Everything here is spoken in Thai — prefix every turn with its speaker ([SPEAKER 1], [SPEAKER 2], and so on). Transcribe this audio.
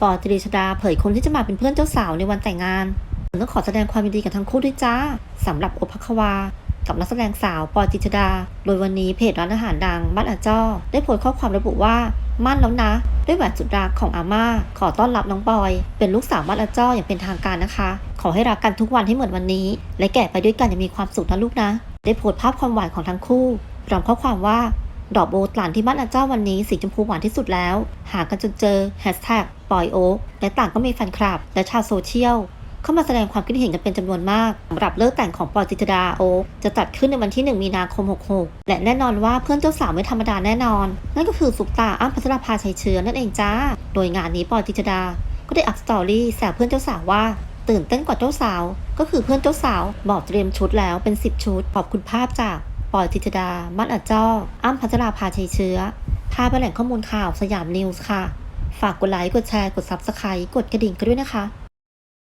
[SPEAKER 1] ปอตรีชดาเผยคนที่จะมาเป็นเพื่อนเจ้าสาวในวันแต่งงานต้องขอแสดงความยินดีกับทั้งคู่ด้วยจ้าสำหรับโอภควา กับนักแสดงสาวปอยจิตดา โดยวันนี้เพจร้านอาหารดังบ้านอาจ้อได้โพสต์ข้อความระบุว่ามั่นแล้วนะ ด้วยแหวนสุดรักของอาม่า ขอต้อนรับน้องปอย เป็นลูกสาวบ้านอาจ้ออย่างเป็นทางการนะคะ ขอให้รักกันทุกวันให้เหมือนวันนี้ และแก่ไปด้วยกันอย่างมีความสุขนะลูกนะ ได้โพสต์ภาพความหวานของทั้งคู่พร้อมข้อความว่า ดอกโบตหลานที่บ้านอาเจ้าวันนี้สีชมพูหวานที่สุดแล้ว หากันจนเจอแฮชแท็กปอยโอ๊กและต่างก็มีแฟนคลับ และชาวโซเชียลเข้ามาแสดงความคิดเห็นกันเป็นจำนวนมากสำหรับเลิกแต่งของปอยจิตดาโอ๊กจะจัดขึ้นในวันที่ 1 มีนาคม 66 และแน่นอนว่าเพื่อนเจ้าสาวไม่ธรรมดาแน่นอน นั่นก็คือสุปตาอ้ำพัชราภาชัยเชื้อนั่นเองจ้า โดยงานนี้ปอยจิตดา ก็ได้อัพสตอรี่แซวเพื่อนเจ้าสาวว่าตื่นเต้นกว่าเจ้าสาว ก็คือเพื่อนเจ้าสาวบอกเตรียมชุดแล้วเป็น 10 ชุดขอบคุณภาพจาก ปอยจิตดา มัดอัจจ้ออ้ำพัชราภาชัยเชื้อ พาไปแหล่งข้อมูลข่าวสยามนิวส์ค่ะ ฝากกดไลค์ กดแชร์ กดซับสไครต์กดกระดิ่งกันด้วยนะคะ